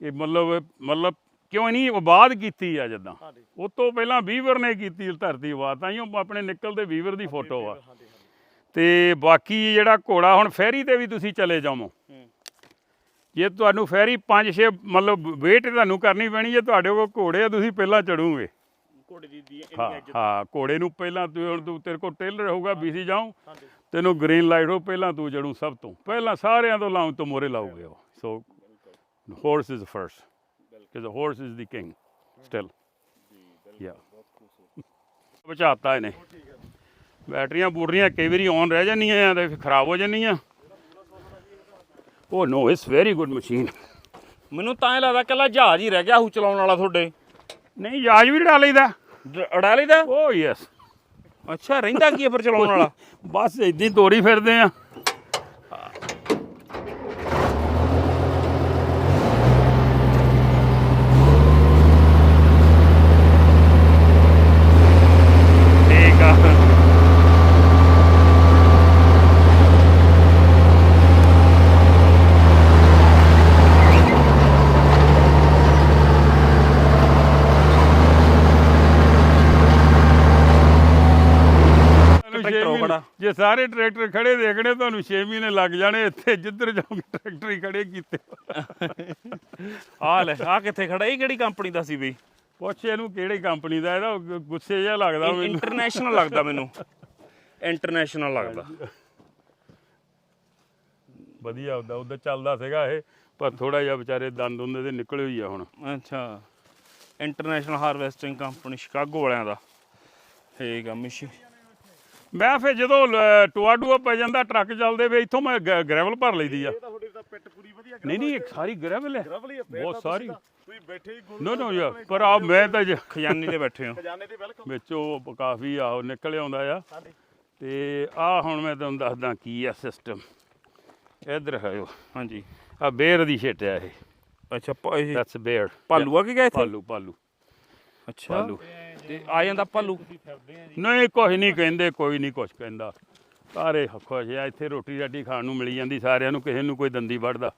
ਇਹ ਮਤਲਬ ਮਤਲਬ ਕਿਉਂ ਨਹੀਂ ਆਬਾਦ ਕੀਤੀ ਆ ਜਦਾਂ। ਉਹ ਤੋਂ ਪਹਿਲਾਂ ਵੀਵਰ ਨੇ ਕੀਤੀ ਧਰਤੀ ਆਬਾਦ ਤਾਂ ਹੀ ਆਪਣੇ ਨਿਕਲਦੇ ਵੀਵਰ ਦੀ ਫੋਟੋ ਆ। ਤੇ ਬਾਕੀ ਜਿਹੜਾ ਘੋੜਾ ਹੁਣ ਫੈਰੀ ਤੇ ਵੀ ਤੁਸੀਂ ਚਲੇ ਜਾਵੋ। ਜੇ ਤੁਹਾਨੂੰ ਫੈਰੀ 5-6 ਮਤਲਬ ਵੇਟ ਤੁਹਾਨੂੰ ਕਰਨੀ ਪੈਣੀ ਜੇ ਤੁਹਾਡੇ ਕੋਲ ਘੋੜੇ ਆ ਤੁਸੀਂ ਪਹਿਲਾਂ ਚੜੂਗੇ। ਘੋੜੇ ਦੀ ਦੀ ਹਾਂ ਘੋੜੇ ਨੂੰ ਪਹਿਲਾਂ ਤੂੰ ਹੁਣ ਤੂੰ ਤੇਰੇ ਕੋਲ ਟੇਲਰ ਹੋਊਗਾ ਬੀਸੀ ਜਾਉ ਤੈਨੂੰ ਗ੍ਰੀਨ ਲਾਈਟ ਹੋ ਪਹਿਲਾਂ ਤੂੰ ਜੜੂ ਸਭ ਤੋਂ। ਪਹਿਲਾਂ ਸਾਰਿਆਂ ਤੋਂ ਲਾਉਂ ਤੋਂ ਮੋਰੇ ਲਾਉਗੇ ਉਹ। ਸੋ horse is first because the horse is the king still. Yeah. ਬਚਾਤਾ ਇਹਨੇ ਬੈਟਰੀਆਂ ਬੂਟਰੀਆਂ ਕਈ ਵਾਰੀ ਔਨ ਰਹਿ ਜਾਂਦੀਆਂ ਆ ਤੇ ਫਿਰ ਖਰਾਬ ਹੋ ਜਾਂਦੀਆਂ ਉਹ no it's very good machine ਮੈਨੂੰ ਤਾਂ ਇਹ ਲੱਗਦਾ ਕੱਲਾ ਜਹਾਜ਼ ਹੀ ਰਹਿ ਗਿਆ ਹੂ ਚਲਾਉਣ ਵਾਲਾ ਤੁਹਾਡੇ ਨਹੀਂ ਯਾਜ ਵੀ ਡਾ ਲਈਦਾ ਉਡਾ ਲਈਦਾ ਓ ਯੈਸ ਅੱਛਾ ਰਹਿੰਦਾ ਕੀ ਹੈ ਫਿਰ ਚਲਾਉਣ ਵਾਲਾ ਬਸ ਇਦਾਂ ਹੀ ਤੋਰੀ ਫਿਰਦੇ ਆ ਠੀਕ ਆ ਟਰੈਕਟਰ ਉਹ ਖੜਾ। ਜੇ ਸਾਰੇ ਟਰੈਕਟਰ ਖੜੇ ਦੇਖਣੇ ਤੁਹਾਨੂੰ 6 ਮਹੀਨੇ ਲੱਗ ਜਾਣੇ ਇੱਥੇ ਜਿੱਧਰ ਜਾਓਗੇ ਟਰੈਕਟਰ ਹੀ ਖੜੇ ਕੀਤੇ। ਆ ਲੈ ਆ ਕਿੱਥੇ ਖੜਾ? ਇਹ ਕਿਹੜੀ ਕੰਪਨੀ ਦਾ ਸੀ ਬਈ? ਪੁੱਛ ਇਹਨੂੰ ਕਿਹੜੀ ਕੰਪਨੀ ਦਾ ਇਹਦਾ ਗੁੱਸੇ ਜਿਹਾ ਲੱਗਦਾ ਮੈਨੂੰ। ਇੰਟਰਨੈਸ਼ਨਲ ਲੱਗਦਾ ਮੈਨੂੰ। ਇੰਟਰਨੈਸ਼ਨਲ ਲੱਗਦਾ। ਵਧੀਆ ਹੁੰਦਾ ਉਹਦਾ ਚੱਲਦਾ ਸੀਗਾ ਇਹ ਪਰ ਥੋੜਾ ਜਿਹਾ ਵਿਚਾਰੇ ਦੰਦ ਹੁੰਦੇ ਤੇ ਨਿਕਲੇ ਹੋਈ ਆ ਹੁਣ। ਅੱਛਾ। ਇੰਟਰਨੈਸ਼ਨਲ ਹਾਰਵੈਸਟਿੰਗ ਕੰਪਨੀ ਸ਼ਿਕਾਗੋ ਵਾਲਿਆਂ ਦਾ। ਠੀਕ ਆ ਮਿਸ਼ੀ ਮੈਂ ਫਿਰ ਜਦੋਂ ਟੋਆ ਟੂਆ ਪੈ ਜਾਂਦਾ ਟਰੱਕ ਚੱਲਦੇ ਵੇ ਇੱਥੋਂ ਮੈਂ ਗ੍ਰੈਵਲ ਭਰ ਲਈਦੀ ਆ। ਤੁਹਾਡੀ ਤਾਂ ਪਿੱਟ ਪੂਰੀ ਵਧੀਆ ਨਹੀਂ ਨਹੀਂ ਇੱਕ ਸਾਰੀ ਗ੍ਰੈਵਲ ਹੈ। ਗ੍ਰੈਵਲ ਬਹੁਤ ਤਾਂ ਸਾਰੀ। ਤੁਸੀਂ ਬੈਠੇ ਹੀ ਗੁਣ ਨੋ ਨੋ ਯਾਰ ਪਰ ਆ ਮੈਂ ਤਾਂ ਖਜ਼ਾਨੇ ਤੇ ਬੈਠੇ ਹੋ। ਖਜ਼ਾਨੇ ਵਿੱਚੋਂ ਕਾਫੀ ਆ ਨਿਕਲ ਆਉਂਦਾ ਆ। ਤੇ ਆ ਹੁਣ ਮੈਂ ਤੁਹਾਨੂੰ ਦੱਸਦਾ ਕੀ ਆ ਸਿਸਟਮ ਇਧਰ ਹੈ ਉਹ ਹਾਂਜੀ। ਆ ਬੇਰ ਦੀ ਛਿੱਟ ਆ ਇਹ। ਅੱਛਾ ਇਹ ਦੈਟਸ ਬੇਰ ਭਾਲੂ ਆ ਕਿ ਗਏ ਇੱਥੇ? ਪਾਲੂ ਪਾਲੂ। ਅੱਛਾ। ਪਾਲੂ। ਤੇ ਆ ਜਾਂਦਾ ਭੱਲੂ। ਨਹੀਂ ਕੁਝ ਨਹੀਂ ਕਹਿੰਦੇ, ਕੋਈ ਨਹੀਂ ਕੁਝ ਕਹਿੰਦਾ। ਸਾਰੇ ਖੁਸ਼ ਆ, ਇੱਥੇ ਰੋਟੀ ਰਾਟੀ ਖਾਣ ਨੂੰ ਮਿਲੀ ਜਾਂਦੀ, ਸਾਰਿਆਂ ਨੂੰ, ਕਿਸੇ ਨੂੰ ਕੋਈ ਦੰਦੀ ਵੜਦਾ